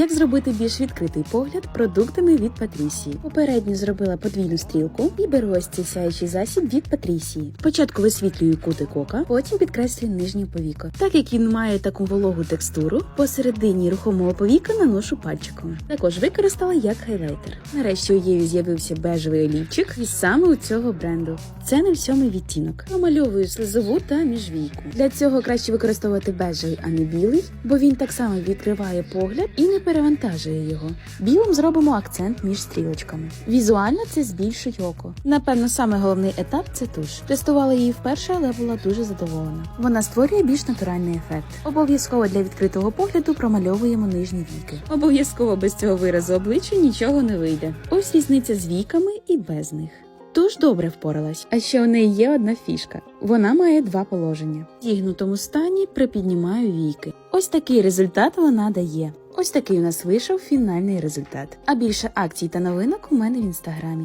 Як зробити більш відкритий погляд продуктами від Патрісії? Попередньо зробила подвійну стрілку і беру ось цей сяючий засіб від Патрісії. Спочатку висвітлюю кутик ока, потім підкреслюю нижнє повіко. Так як він має таку вологу текстуру, посередині рухомого повіка наношу пальчиком. Також використала як хайлайтер. Нарешті у Єві з'явився бежевий олівчик і саме у цього бренду. Це не сьомий відтінок. Промальовую слизову та міжвійку. Для цього краще використовувати бежевий, а не білий, бо він так само відкриває погляд і не перевантажує його. Білим зробимо акцент між стрілочками. Візуально це збільшить око. Напевно, саме головний етап це туш. Тестувала її вперше, але була дуже задоволена. Вона створює більш натуральний ефект. Обов'язково для відкритого погляду промальовуємо нижні віки. Обов'язково без цього виразу обличчя нічого не вийде. Ось різниця з віками і без них. Туш добре впоралась, а ще у неї є одна фішка. Вона має два положення. В зігнутому стані припіднімаю віки. Ось такий результат вона дає. Ось такий у нас вийшов фінальний результат. А більше акцій та новинок у мене в інстаграмі.